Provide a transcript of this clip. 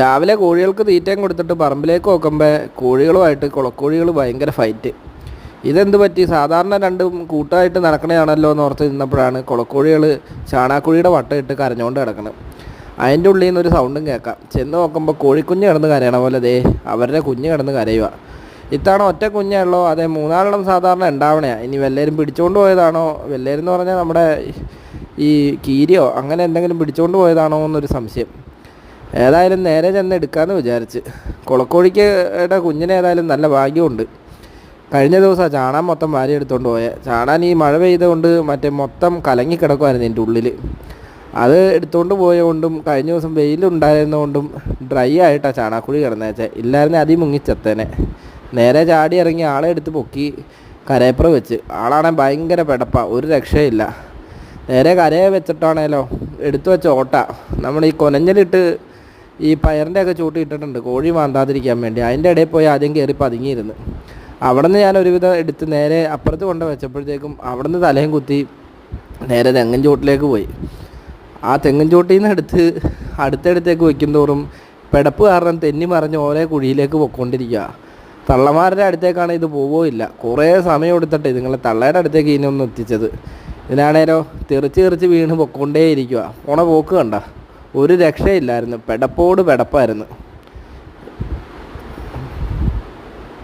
രാവിലെ കോഴികൾക്ക് തീറ്റയും കൊടുത്തിട്ട് പറമ്പിലേക്ക് നോക്കുമ്പോൾ കോഴികളുമായിട്ട് കുളക്കോഴികൾ ഭയങ്കര ഫൈറ്റ് ഇതെന്ത് പറ്റി? സാധാരണ രണ്ടും കൂട്ടമായിട്ട് നടക്കണതാണല്ലോ എന്ന് ഓർത്ത് നിന്നപ്പോഴാണ് കുളക്കോഴികൾ ചാണാക്കുഴിയുടെ വട്ടം ഇട്ട് കരഞ്ഞുകൊണ്ട് കിടക്കണം അതിന്റെ ഉള്ളിൽ നിന്നൊരു സൗണ്ടും കേൾക്കാം. ചെന്ന് നോക്കുമ്പോൾ കോഴിക്കുഞ്ഞ് കിടന്ന് കരയണ പോലെ ദേ അവരുടെ കുഞ്ഞ് കിടന്ന് കരയുക ഇത്തവണ ഒറ്റ കുഞ്ഞാണല്ലോ അതേ മൂന്നാലെണ്ണം സാധാരണ ഉണ്ടാവണയാ. ഇനി വെല്ലേരും പിടിച്ചുകൊണ്ട് പോയതാണോ? വല്ലേരും എന്ന് പറഞ്ഞാൽ നമ്മുടെ ഈ കീരിയോ അങ്ങനെ എന്തെങ്കിലും പിടിച്ചുകൊണ്ട് പോയതാണോ എന്നൊരു സംശയം. ഏതായാലും നേരെ ചെന്ന് എടുക്കാമെന്ന് വിചാരിച്ച്. കുളക്കോഴിക്കയുടെ കുഞ്ഞിന് ഏതായാലും നല്ല ഭാഗ്യമുണ്ട്. കഴിഞ്ഞ ദിവസം ചാണാൻ മൊത്തം വാരി എടുത്തുകൊണ്ട് പോയത് ചാണാൻ ഈ മഴ പെയ്തുകൊണ്ട് മറ്റേ മൊത്തം കലങ്ങി കിടക്കുമായിരുന്നു എന്റെ ഉള്ളിൽ അത് എടുത്തുകൊണ്ട് പോയതുകൊണ്ടും കഴിഞ്ഞ ദിവസം വെയിലുണ്ടായിരുന്നതുകൊണ്ടും ഡ്രൈ ആയിട്ടാണ് ചാണാക്കുഴി കിടന്നേച്ചേ. ഇല്ലായിരുന്നെ അതി മുങ്ങിച്ചത്തേനെ. നേരെ ചാടി ഇറങ്ങി ആളെ എടുത്ത് പൊക്കി കരയപ്പുറ വെച്ച്. ആളാണെങ്കിൽ ഭയങ്കര പെടപ്പ ഒരു രക്ഷയില്ല. നേരെ കരയെ വെച്ചിട്ടാണേലോ എടുത്തു വെച്ച ഓട്ട. നമ്മൾ ഈ കൊനഞ്ഞലിട്ട് ഈ പയറിന്റെ ഒക്കെ ചൂട്ടി ഇട്ടിട്ടുണ്ട്. കോഴി മാന്താതിരിക്കാൻ വേണ്ടി. അതിന്റെ ഇടയിൽ പോയി ആദ്യം കയറി പതുങ്ങിയിരുന്നു. അവിടെ നിന്ന് ഞാൻ ഒരുവിധം എടുത്ത് നേരെ അപ്പുറത്ത് കൊണ്ട് വെച്ചപ്പോഴത്തേക്കും അവിടെ നിന്ന് തലയും കുത്തി നേരെ തെങ്ങൻ ചൂട്ടിലേക്ക് പോയി. ആ തെങ്ങൻ ചൂട്ടിൽ നിന്ന് എടുത്ത് അടുത്തടുത്തേക്ക് വയ്ക്കും തോറും പിടപ്പ് കാരണം തെന്നി മറിഞ്ഞ് ഓരോ കുഴിയിലേക്ക് പൊയ്ക്കൊണ്ടിരിക്കുക തള്ളമാരുടെ അടുത്തേക്കാണ് ഇത് പോവോ ഇല്ല. കുറേ സമയം എടുത്തിട്ട് ഇതുങ്ങളെ തള്ളയുടെ അടുത്തേക്ക് ഒന്ന് എത്തിച്ചത്. ഇതിനാണേലോ തെറിച്ച് തെറിച്ച് വീണ് പൊക്കൊണ്ടേ ഇരിക്കുക പോണ പോക്ക് കണ്ട. ഒരു രക്ഷയില്ലായിരുന്നു. പെടപ്പോട് പെടപ്പായിരുന്നു.